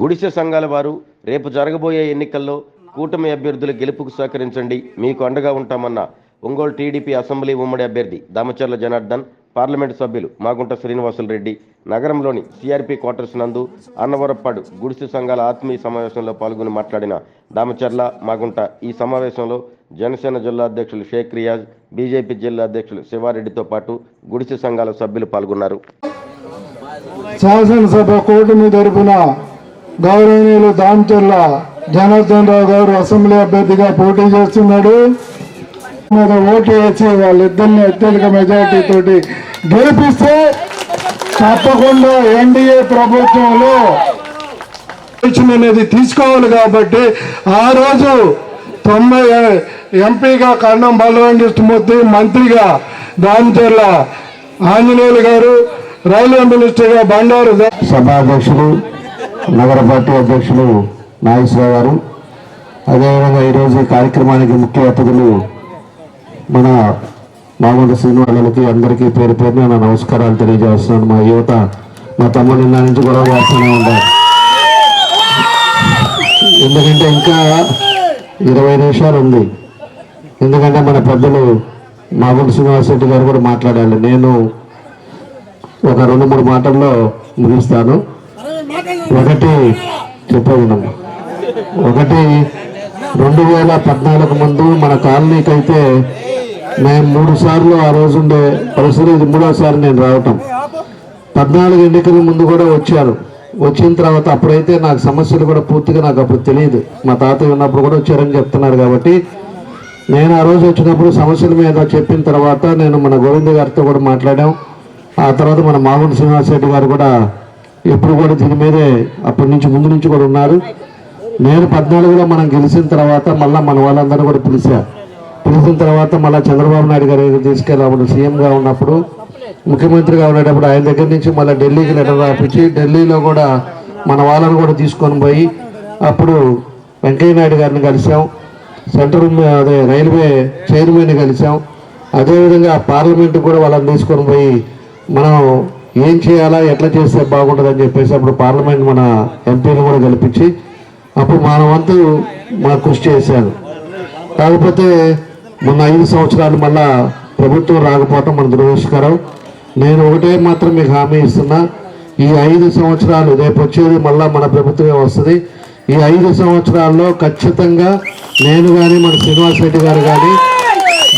గుడిసె సంఘాల వారు రేపు జరగబోయే ఎన్నికల్లో కూటమి అభ్యర్థుల గెలుపుకు సహకరించండి. మీకు అండగా ఉంటామన్న ఒంగోలు టీడీపీ అసెంబ్లీ ఉమ్మడి అభ్యర్థి దామచర్ల జనార్దన్ పార్లమెంటు సభ్యులు మాగుంట శ్రీనివాసులు రెడ్డి నగరంలోని సిఆర్పి క్వార్టర్స్ నందు అన్నవరప్పాడు గుడిసె సంఘాల ఆత్మీయ సమావేశంలో పాల్గొని మాట్లాడిన దామచర్ల మాగుంట ఈ సమావేశంలో జనసేన జిల్లా అధ్యక్షులు షేక్ రియాజ్ బీజేపీ జిల్లా అధ్యక్షులు శివారెడ్డితో పాటు గుడిసె సంఘాల సభ్యులు పాల్గొన్నారు. శాసనసభ కూటమి తరపున గౌరవనీయులు దామచర్ల జనార్దన్ రావు గారు అసెంబ్లీ అభ్యర్థిగా పోటీ చేస్తున్నాడు. మీద ఓటు వేసి వాళ్ళిద్దరిని అత్యధిక మెజార్టీ తోటి గెలిపిస్తే తప్పకుండా ఎన్డీఏ ప్రభుత్వంలో అనేది తీసుకోవాలి కాబట్టి ఆ రోజు తొంభై ఎంపీగా కన్నం బలరాం కృష్ణమూర్తి మంత్రిగా దామచర్ల ఆంజనేయులు గారు రైల్వే మినిస్టర్గా బండారు సభాధ్యక్షుడు నగర పార్టీ అధ్యక్షులు నాగేశ్వరరావు గారు. అదేవిధంగా ఈరోజు కార్యక్రమానికి ముఖ్య అతిథులు మన మామూలు శ్రీనివాసులకి అందరికీ పేరు పేరున నా నమస్కారాలు తెలియజేస్తున్నాను. మా యువత మా తమ్ముడు నిన్న నుంచి గొడవ చేస్తూనే ఉంటారు ఎందుకంటే ఇంకా ఇరవై నిమిషాలు ఉంది. ఎందుకంటే మన పెద్దలు మామూలు శ్రీనివాస్ రెడ్డి గారు కూడా మాట్లాడాలి. నేను ఒక రెండు మూడు మాటల్లో ముగిస్తాను. ఒకటి చెప్పగలను ఒకటి రెండు వేల పద్నాలుగు ముందు మన కాలనీకి అయితే మేము మూడు సార్లు ఆ రోజు ఉండే పరిస్థితి ఇది మూడోసారి నేను రావటం. పద్నాలుగు ఎన్నికల ముందు కూడా వచ్చారు వచ్చిన తర్వాత అప్పుడైతే నాకు సమస్యలు కూడా పూర్తిగా నాకు అప్పుడు తెలియదు. మా తాతయ్య ఉన్నప్పుడు కూడా వచ్చారని చెప్తున్నారు కాబట్టి నేను ఆ రోజు వచ్చినప్పుడు సమస్యల మీద చెప్పిన తర్వాత నేను మన గోవింద గారితో కూడా మాట్లాడాం. ఆ తర్వాత మన మామూలు శ్రీనివాస్ రెడ్డి గారు కూడా ఎప్పుడు కూడా దీని మీదే అప్పటి నుంచి ముందు నుంచి కూడా ఉన్నారు. నేను పద్నాలుగులో మనం గెలిచిన తర్వాత మళ్ళీ మన వాళ్ళందరూ కూడా పిలిచా. పిలిచిన తర్వాత మళ్ళీ చంద్రబాబు నాయుడు గారు తీసుకెళ్ళినప్పుడు సీఎంగా ఉన్నప్పుడు ముఖ్యమంత్రిగా ఉండేటప్పుడు ఆయన దగ్గర నుంచి మళ్ళీ ఢిల్లీకి లెటర్ రాపించి ఢిల్లీలో కూడా మన వాళ్ళని కూడా తీసుకొని పోయి అప్పుడు వెంకయ్య నాయుడు గారిని కలిసాం సెంట్రల్ అదే రైల్వే చైర్మన్ కలిసాం అదేవిధంగా పార్లమెంట్ కూడా వాళ్ళని తీసుకొని పోయి మనం ఏం చేయాలా ఎట్లా చేస్తే బాగుంటుందని చెప్పేసి అప్పుడు పార్లమెంట్ మన ఎంపీలు కూడా గెలిపించి అప్పుడు మన వంతు మన కృషి చేశారు. కాకపోతే మొన్న ఐదు సంవత్సరాలు మళ్ళా ప్రభుత్వం రాకపోవటం మన దురదృష్టకరం. నేను ఒకటే మాత్రం మీకు హామీ ఇస్తున్నా ఈ ఐదు సంవత్సరాలు రేపు వచ్చేది మళ్ళీ మన ప్రభుత్వమే వస్తుంది. ఈ ఐదు సంవత్సరాల్లో ఖచ్చితంగా నేను కానీ మన శ్రీనివాస్ రెడ్డి గారు కానీ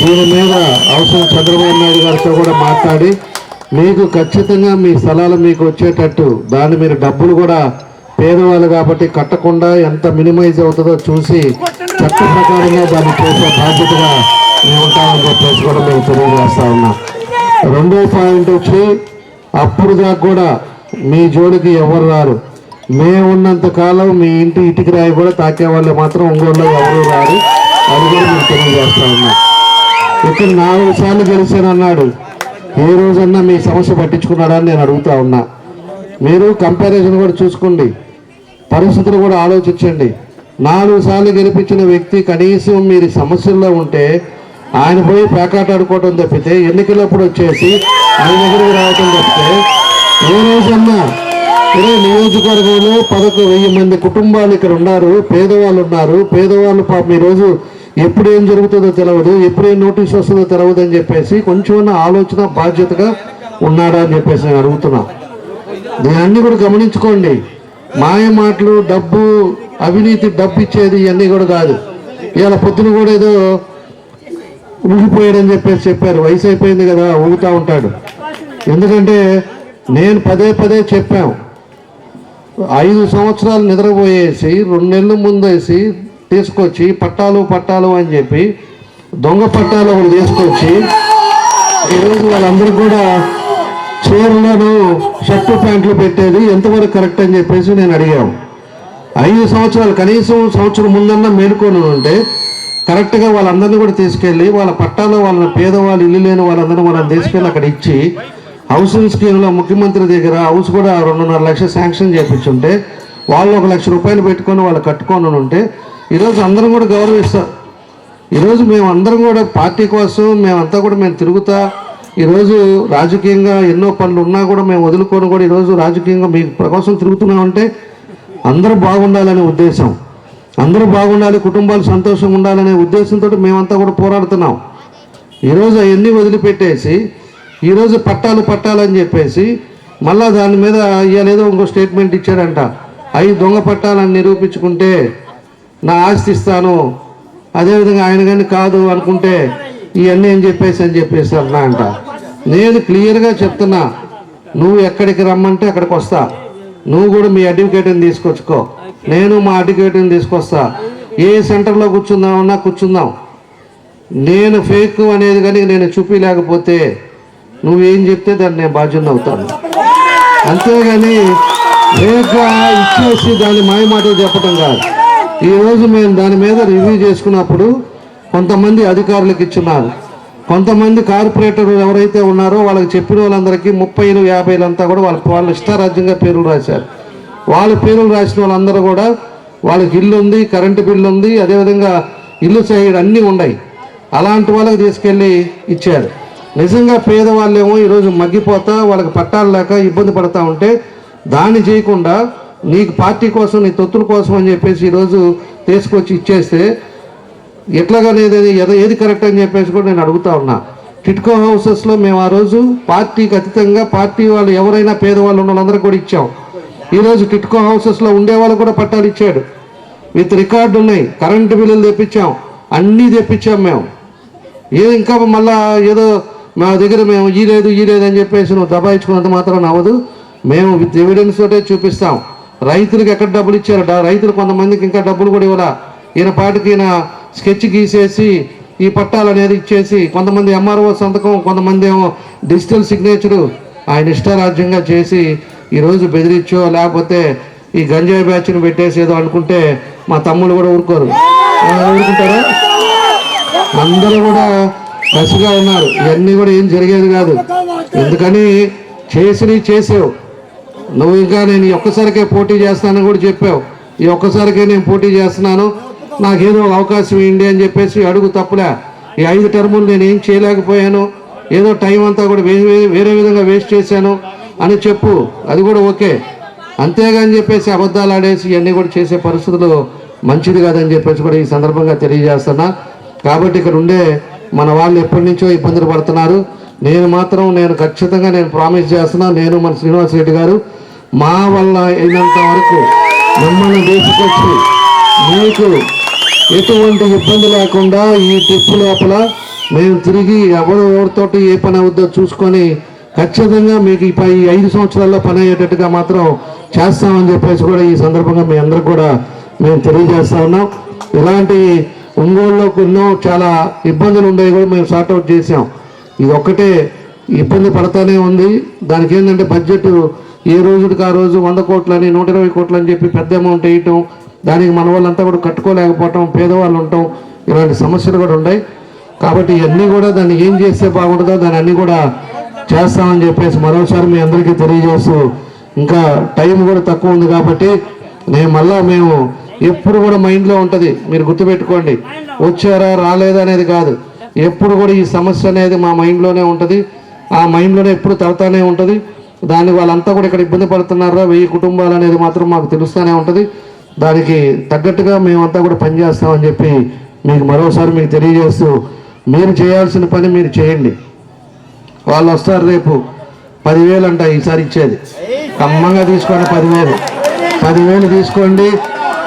దీని మీద అవసరం చంద్రబాబు నాయుడు గారితో కూడా మాట్లాడి మీకు ఖచ్చితంగా మీ స్థలాలు మీకు వచ్చేటట్టు దాన్ని మీరు డబ్బులు కూడా పేదవాళ్ళు కాబట్టి కట్టకుండా ఎంత మినిమైజ్ అవుతుందో చూసి చట్ట ప్రకారంగా దాన్ని చేసే బాధ్యతగా మేము ఉంటామని చెప్పేసి కూడా మేము తెలియజేస్తా ఉన్నాం. రెండో పాయింట్ వచ్చి అప్పుడు దాకా కూడా మీ జోడికి ఎవరు రారు. మేమున్నంత కాలం మీ ఇంటి ఇటుకి రాయి కూడా తాకే వాళ్ళు మాత్రం ఒంగోలులో ఎవరు రారు. అది కూడా మేము తెలియజేస్తా ఉన్నాం. ఇక్కడ నాలుగు సార్లు గెలిచానన్నాడు. ఏ రోజన్నా మీ సమస్య పట్టించుకున్నాడని నేను అడుగుతా ఉన్నా. మీరు కంపారిజన్ కూడా చూసుకోండి. పరిస్థితులు కూడా ఆలోచించండి. నాలుగు సార్లు గెలిపించిన వ్యక్తి కనీసం మీరు సమస్యల్లో ఉంటే ఆయన పోయి పేకాటాడుకోవటం తప్పితే ఎన్నికలప్పుడు వచ్చేసి ఆయన దగ్గరికి రావటం తప్పితే ఏ రోజన్నా ఇదే నియోజకవర్గంలో పదకొండు వెయ్యి మంది కుటుంబాలు ఇక్కడ ఉన్నారు పేదవాళ్ళు ఉన్నారు పేదవాళ్ళు పాపం ఈరోజు ఎప్పుడు ఏం జరుగుతుందో తెలియదు ఎప్పుడు ఏం నోటీస్ వస్తుందో తెలియదు అని చెప్పేసి కొంచెం ఆలోచన బాధ్యతగా ఉన్నాడా అని చెప్పేసి నేను అడుగుతున్నా. దీన్ని కూడా గమనించుకోండి. మాయ మాటలు డబ్బు అవినీతి డబ్బు ఇచ్చేది ఇవన్నీ కూడా కాదు. ఇవాళ పొద్దున కూడా ఏదో ఊగిపోయాడని చెప్పేసి చెప్పారు. వయసు అయిపోయింది కదా ఊగుతూ ఉంటాడు. ఎందుకంటే నేను పదే పదే చెప్పాం. ఐదు సంవత్సరాలు నిద్రపోయేసి రెండు నెలల ముందేసి తీసుకొచ్చి పట్టాలు పట్టాలు అని చెప్పి దొంగ పట్టాలు ఒకటి తీసుకొచ్చి ఈరోజు వాళ్ళందరూ కూడా చీరలను షర్టు ప్యాంట్లు పెట్టేది ఎంతవరకు కరెక్ట్ అని చెప్పేసి నేను అడిగాను. ఐదు సంవత్సరాలు కనీసం సంవత్సరం ముందన్నా మేలుకొని ఉంటే కరెక్ట్గా వాళ్ళందరినీ కూడా తీసుకెళ్ళి వాళ్ళ పట్టాలో వాళ్ళ పేదవాళ్ళు ఇల్లు లేని వాళ్ళందరూ వాళ్ళని తీసుకెళ్ళి అక్కడ ఇచ్చి హౌసింగ్ స్కీమ్లో ముఖ్యమంత్రి దగ్గర హౌస్ కూడా రెండున్నర లక్షలు శాంక్షన్ చేయించుంటే వాళ్ళు ఒక లక్ష రూపాయలు పెట్టుకొని వాళ్ళు కట్టుకొని ఉంటే ఈరోజు అందరం కూడా గౌరవిస్తారు ఈరోజు మేము అందరం కూడా పార్టీ కోసం మేమంతా కూడా మేము తిరుగుతా. ఈరోజు రాజకీయంగా ఎన్నో పనులు ఉన్నా కూడా మేము వదులుకొని కూడా ఈరోజు రాజకీయంగా మీ కోసం తిరుగుతున్నామంటే అందరూ బాగుండాలనే ఉద్దేశం. అందరూ బాగుండాలి కుటుంబాలు సంతోషంగా ఉండాలనే ఉద్దేశంతో మేమంతా కూడా పోరాడుతున్నాం. ఈరోజు అవన్నీ వదిలిపెట్టేసి ఈరోజు పట్టాలు పట్టాలని చెప్పేసి మళ్ళా దాని మీద ఇవాళ ఏదో ఇంకో స్టేట్మెంట్ ఇచ్చాడంట అవి దొంగ పట్టాలని నిరూపించుకుంటే నా ఆస్తి ఇస్తాను అదేవిధంగా ఆయన కానీ కాదు అనుకుంటే ఇవన్నీ ఏం చెప్పేసి అని చెప్పేసి అన్నా అంట. నేను క్లియర్గా చెప్తున్నా నువ్వు ఎక్కడికి రమ్మంటే అక్కడికి వస్తా. నువ్వు కూడా మీ అడ్వకేట్ని తీసుకొచ్చుకో. నేను మా అడ్వకేట్ని తీసుకొస్తా. ఏ సెంటర్లో కూర్చుందామన్నా కూర్చుందాం. నేను ఫేక్ అనేది కానీ నేను చూపించలేకపోతే నువ్వేం చెప్తే దాన్ని నేను బాధ్యత అవుతాను. అంతేగాని రేఖ ఇచ్చేసి దాన్ని మాయమాట చెప్పడం కాదు. ఈరోజు మేము దాని మీద రివ్యూ చేసుకున్నప్పుడు కొంతమంది అధికారులకు ఇచ్చినారు కొంతమంది కార్పొరేటర్ ఎవరైతే ఉన్నారో వాళ్ళకి చెప్పిన వాళ్ళందరికీ ముప్పైలు యాభైలు అంతా కూడా వాళ్ళ వాళ్ళ ఇష్టారాజ్యంగా పేర్లు రాశారు. వాళ్ళ పేర్లు రాసిన వాళ్ళందరూ కూడా వాళ్ళకి ఇల్లు ఉంది కరెంటు బిల్లు ఉంది అదేవిధంగా ఇల్లు సైడ్ అన్నీ ఉన్నాయి. అలాంటి వాళ్ళకి తీసుకెళ్ళి ఇచ్చారు. నిజంగా పేదవాళ్ళేమో ఈరోజు మగ్గిపోతా వాళ్ళకి పట్టాలు లేక ఇబ్బంది పడతా ఉంటే దాన్ని చేయకుండా నీకు పార్టీ కోసం నీ తొత్తుల కోసం అని చెప్పేసి ఈరోజు తీసుకొచ్చి ఇచ్చేస్తే ఎట్లాగనేది ఏదో ఏది కరెక్ట్ అని చెప్పేసి కూడా నేను అడుగుతా ఉన్నా. టిట్కో హౌసెస్లో మేము ఆ రోజు పార్టీకి అతీతంగా పార్టీ వాళ్ళు ఎవరైనా పేదవాళ్ళు ఉన్న కూడా ఇచ్చాం. ఈరోజు టిట్కో హౌసెస్లో ఉండే వాళ్ళు కూడా పట్టాలు ఇచ్చాడు. విత్ రికార్డు ఉన్నాయి. కరెంటు బిల్లులు తెప్పించాం. అన్నీ తెప్పించాం మేము. ఏదో ఇంకా మళ్ళా ఏదో మా దగ్గర మేము ఈ లేదు ఈ లేదు అని చెప్పేసి నువ్వు దబాయించుకున్నంత మాత్రం అవ్వదు. మేము విత్ ఎవిడెన్స్ తోటే చూపిస్తాం. రైతులకు ఎక్కడ డబ్బులు ఇచ్చారు? రైతులు కొంతమందికి ఇంకా డబ్బులు కూడా ఇవ్వాల. ఈయన పాటికి ఈయన స్కెచ్ గీసేసి ఈ పట్టాలు అనేది ఇచ్చేసి కొంతమంది ఎంఆర్ఓ సంతకం కొంతమంది ఏమో డిజిటల్ సిగ్నేచరు ఆయన ఇష్టారాజ్యంగా చేసి ఈరోజు బెదిరించో లేకపోతే ఈ గంజాయి బ్యాచ్ని పెట్టేసి ఏదో అనుకుంటే మా తమ్ముళ్ళు కూడా ఊరుకోరు. ఊరుకుంటారా? అందరూ కూడా కసిగా ఉన్నారు. ఇవన్నీ కూడా ఏం జరిగేది కాదు. ఎందుకని చేసినవి చేసావు. నువ్వు ఇంకా నేను ఈ ఒక్కసారికే పోటీ చేస్తానని కూడా చెప్పావు. ఈ ఒక్కసారికే నేను పోటీ చేస్తున్నాను. నాకేదో అవకాశం ఇండి అని చెప్పేసి అడుగు తప్పులే. ఈ ఐదు టర్ములు నేను ఏం చేయలేకపోయాను. ఏదో టైం అంతా కూడా వేరే విధంగా వేస్ట్ చేశాను అని చెప్పు. అది కూడా ఓకే. అంతేగాని చెప్పేసి అబద్ధాలు ఆడేసి ఇవన్నీ కూడా చేసే పరిస్థితులు మంచిది కాదని చెప్పేసి కూడా ఈ సందర్భంగా తెలియజేస్తున్నా. కాబట్టి ఇక్కడ ఉండే మన వాళ్ళు ఎప్పటి నుంచో ఇబ్బందులు పడుతున్నారు. నేను మాత్రం నేను ఖచ్చితంగా నేను ప్రామిస్ చేస్తున్నా. నేను మన శ్రీనివాస్ రెడ్డి గారు మా వల్ల అయినంత వరకు మిమ్మల్ని తీసుకొచ్చి మీకు ఎటువంటి ఇబ్బంది లేకుండా ఈ ట్రిప్ లోపల మేము తిరిగి ఎవరు ఎవరితోటి ఏ పని అవుద్దో చూసుకొని ఖచ్చితంగా మీకు ఈ పై ఈ ఐదు సంవత్సరాల్లో పని అయ్యేటట్టుగా మాత్రం చేస్తామని చెప్పేసి కూడా ఈ సందర్భంగా మీ అందరికి కూడా మేము తెలియజేస్తా ఉన్నాం. ఇలాంటి ఒంగోలులో ఎన్నో చాలా ఇబ్బందులు ఉండేవి కూడా మేము సార్ట్అవుట్ చేసాం ఇది ఒక్కటే ఇబ్బంది పడతానే ఉంది. దానికి ఏంటంటే బడ్జెట్ ఏ రోజుకి ఆ రోజు వంద కోట్లని నూట ఇరవై కోట్లని చెప్పి పెద్ద అమౌంట్ వేయటం దానికి మన వాళ్ళంతా కూడా కట్టుకోలేకపోవటం పేదవాళ్ళు ఉండటం ఇలాంటి సమస్యలు కూడా ఉన్నాయి. కాబట్టి ఇవన్నీ కూడా దాన్ని ఏం చేస్తే బాగుంటుందో దాన్ని అన్నీ కూడా చేస్తామని చెప్పేసి మరోసారి మీ అందరికీ తెలియజేస్తూ ఇంకా టైం కూడా తక్కువ ఉంది కాబట్టి నేను మళ్ళా మేము ఎప్పుడు కూడా మైండ్లో ఉంటుంది. మీరు గుర్తుపెట్టుకోండి వచ్చారా రాలేదా అనేది కాదు. ఎప్పుడు కూడా ఈ సమస్య అనేది మా మైండ్లోనే ఉంటుంది. ఆ మైండ్లోనే ఎప్పుడు తడతానే ఉంటుంది. దాన్ని వాళ్ళంతా కూడా ఇక్కడ ఇబ్బంది పడుతున్నారా వెయ్యి కుటుంబాలు అనేది మాత్రం మాకు తెలుస్తూనే ఉంటుంది. దానికి తగ్గట్టుగా మేమంతా కూడా పనిచేస్తామని చెప్పి మీకు మరోసారి మీకు తెలియజేస్తూ మీరు చేయాల్సిన పని మీరు చేయండి. వాళ్ళు వస్తారు రేపు పదివేలు అంట ఈసారి ఇచ్చేది. కమ్మంగా తీసుకోండి పదివేలు. పదివేలు తీసుకోండి.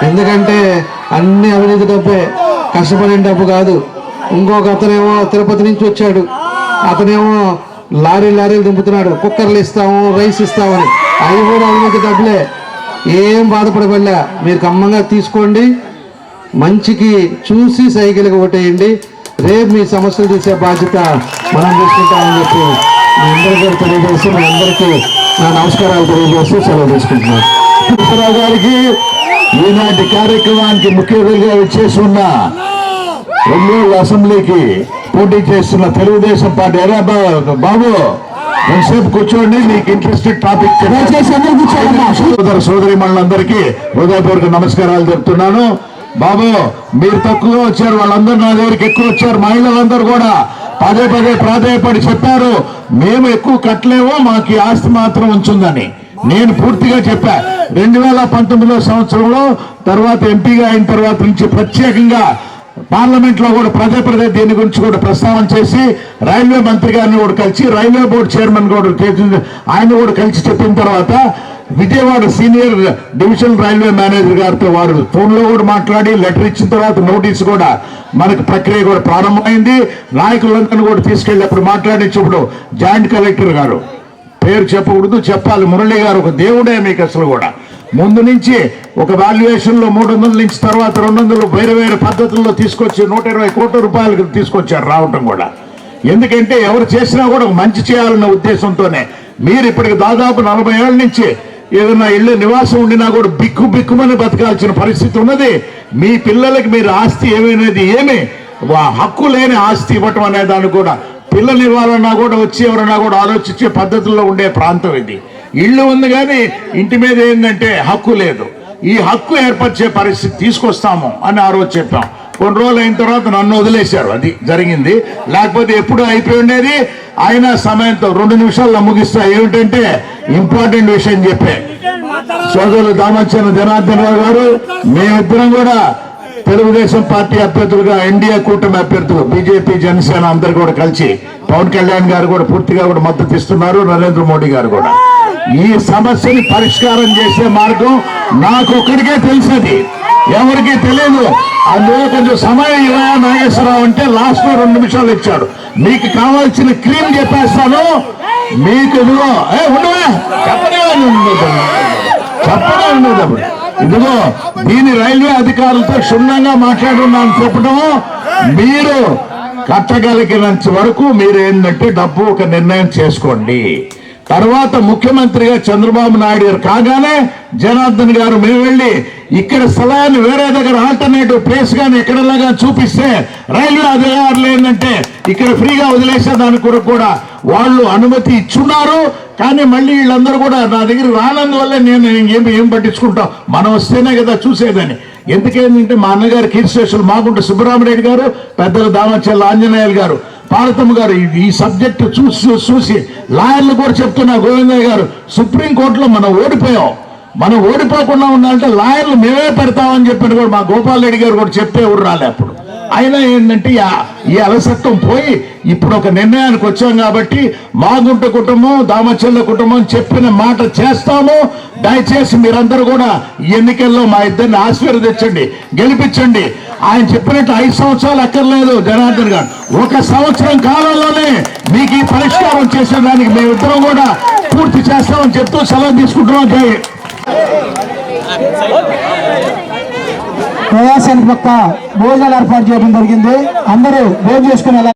ఎందుకంటే అన్ని అవినీతి డబ్బే కష్టపడిన డబ్బు కాదు. ఇంకొక అతనేమో తిరుపతి నుంచి వచ్చాడు. అతనేమో లారీ లారీలు దింపుతున్నాడు. కుక్కర్లు ఇస్తాము రైస్ ఇస్తామని. అవి కూడా అవినీతి డబ్బులే. ఏం బాధపడబడలే. మీరు కమ్మంగా తీసుకోండి. మంచికి చూసి సైకిల్కి ఓటేయండి. రేపు మీ సమస్యలు తీసే బాధ్యత మనం తీసుకుంటామని చెప్పి మీ అందరికీ తెలియజేసి మీ అందరికీ నా నమస్కారాలు తెలియజేస్తూ సెలవు తీసుకుంటున్నాను. పుష్పరావు గారికి ఈనాటి కార్యక్రమానికి ముఖ్య అతిథిగా ఇచ్చేసి ఉన్న ఒంగోలు అసెంబ్లీకి పోటీ చేస్తున్న తెలుగుదేశం పార్టీ. బా- బాబు కొంతసేపు కూర్చోండి మీకు ఇంట్రెస్టెడ్ టాపిక్ సోదర సోదరి మనందరికీ హృదయపూర్వక నమస్కారాలు చెప్తున్నాను బాబు మీరు తక్కువ వచ్చారు వాళ్ళందరూ నా దగ్గరికి ఎక్కువ వచ్చారు మహిళలందరూ కూడా. పదే పదే ప్రాధాయపడి చెప్పారు మేము ఎక్కువ కట్టలేమో మాకు ఆస్తి మాత్రం ఉంచుందని. నేను పూర్తిగా చెప్పా. రెండు వేల పంతొమ్మిదో సంవత్సరంలో తర్వాత ఎంపీగా అయిన తర్వాత నుంచి ప్రత్యేకంగా పార్లమెంట్లో కూడా పదే పదే దీని గురించి కూడా ప్రస్తావన చేసి రైల్వే మంత్రి గారిని కూడా కలిసి రైల్వే బోర్డు చైర్మన్ కూడా ఆయన కూడా కలిసి చెప్పిన తర్వాత Vijayawada senior divisional railway manager గారితో వారు ఫోన్లో కూడా మాట్లాడి లెటర్ ఇచ్చిన తర్వాత నోటీస్ కూడా మనకు ప్రక్రియ కూడా ప్రారంభమైంది. నాయకులందరినీ కూడా తీసుకెళ్ళి అప్పుడు మాట్లాడించినప్పుడు జాయింట్ కలెక్టర్ గారు పేరు చెప్పకూడదు చెప్పాలి. మురళి గారు ఒక దేవుడే మీకు అసలు కూడా. ముందు నుంచి ఒక వాల్యుయేషన్లో మూడు వందల నుంచి తర్వాత రెండు వందలు వేరే వేరే పద్ధతుల్లో తీసుకొచ్చి నూట ఇరవై కోట్ల రూపాయలకు తీసుకొచ్చారు రావటం కూడా. ఎందుకంటే ఎవరు చేసినా కూడా మంచి చేయాలన్న ఉద్దేశంతోనే. మీరు ఇప్పటికి దాదాపు నలభై ఏళ్ళ నుంచి ఏదైనా ఇల్లు నివాసం ఉండినా కూడా బిక్కు బిక్కుమని బతకాల్సిన పరిస్థితి ఉన్నది. మీ పిల్లలకి మీరు ఆస్తి ఏమైనది ఏమి? హక్కు లేని ఆస్తి ఇవ్వటం అనే దాన్ని కూడా. పిల్లలు ఇవ్వాలన్నా కూడా వచ్చి ఎవరన్నా కూడా ఆలోచించే పద్ధతుల్లో ఉండే ప్రాంతం ఇది. ఇల్లు ఉంది కానీ ఇంటి మీద ఏంటంటే హక్కు లేదు. ఈ హక్కు ఏర్పరిచే పరిస్థితి తీసుకొస్తాము అని ఆ రోజు చెప్పాం. కొన్ని రోజులు అయిన తర్వాత నన్ను వదిలేశారు. అది జరిగింది. లేకపోతే ఎప్పుడు అయిపోయి ఉండేది. ఆయన సమయంతో రెండు నిమిషాల్లో ముగిస్తా. ఏమిటంటే ఇంపార్టెంట్ విషయం చెప్పే. సోదరులు దామచంద్ర జనార్దన్ రావు గారు మేమిద్దరం కూడా తెలుగుదేశం పార్టీ అభ్యర్థులుగా ఎన్డీఏ కూటమి అభ్యర్థులు బీజేపీ జనసేన అందరు కూడా కలిసి పవన్ కళ్యాణ్ గారు కూడా పూర్తిగా కూడా మద్దతు ఇస్తున్నారు. నరేంద్ర మోడీ గారు కూడా. ఈ సమస్యని పరిష్కారం చేసే మార్గం నాకు ఒక్కడికే తెలిసేది. ఎవరికీ తెలియదు అందులో కొంచెం సమయం ఇవ్వయా నాగేశ్వరరావు అంటే లాస్ట్లో రెండు నిమిషాలు ఇచ్చాడు. మీకు కావాల్సిన క్రీమ్ చెప్పేస్తాను. మీకు ఇదిగో. ఏ చెప్పనే చెప్పనే ఉండదు. అప్పుడు ఇదిగో దీని రైల్వే అధికారులతో క్షుణ్ణంగా మాట్లాడున్నాను చెప్పడం మీరు కట్టగలిగినంత వరకు మీరు ఏంటంటే డబ్బు ఒక నిర్ణయం చేసుకోండి. తర్వాత ముఖ్యమంత్రిగా చంద్రబాబు నాయుడు గారు కాగానే జనార్దన్ గారు మేము వెళ్ళి ఇక్కడ స్థలాన్ని వేరే దగ్గర ఆల్టర్నేటివ్ ప్లేస్ కానీ ఎక్కడలాగా చూపిస్తే రైల్వే అధికారులు ఏంటంటే ఇక్కడ ఫ్రీగా వదిలేసే దాని కొరకు కూడా వాళ్ళు అనుమతి ఇచ్చున్నారు. కానీ మళ్ళీ వీళ్ళందరూ కూడా నా దగ్గర రానందువల్ల నేను ఏం ఏం పట్టించుకుంటాం. మనం వస్తేనే కదా చూసేదని. ఎందుకేంటంటే మా అన్నగారు కీర్తిశేషులు మాగుంట సుబ్బరామరెడ్డి గారు పెద్దల దామచల్ల ఆంజనేయులు గారు పార్వతమ్మ గారు ఈ- సబ్జెక్టు సబ్జెక్ట్ చూసి చూసి లాయర్లు కూడా చెప్తున్నా గోవిందయ్య గారు సుప్రీంకోర్టులో మనం ఓడిపోయాం. మనం ఓడిపోకుండా ఉండాలంటే లాయర్లు మేమే పెడతామని చెప్పిన కూడా మా గోపాల్ రెడ్డి గారు కూడా చెప్తే ఊరు రాలే అప్పుడు. అయినా ఏంటంటే ఈ అలసత్వం పోయి ఇప్పుడు ఒక నిర్ణయానికి వచ్చాం కాబట్టి మాగుంట కుటుంబం దామచల్ల కుటుంబం చెప్పిన మాట చేస్తాము. దయచేసి మీరందరూ కూడా ఈ ఎన్నికల్లో మా ఇద్దరిని ఆశీర్వదించండి గెలిపించండి. ఆయన చెప్పినట్టు ఐదు సంవత్సరాలు అక్కర్లేదు జనార్దన్ గారు. ఒక సంవత్సరం కాలంలోనే మీకు ఈ పరిష్కారం చేసేదానికి మేమిద్దరం కూడా పూర్తి చేస్తామని చెప్తూ సెలవు తీసుకుంటున్నాం. జై ప్రయాసానికి పక్క భోజనాలు ఏర్పాటు చేయడం జరిగింది. అందరూ భోజనం చేసుకుని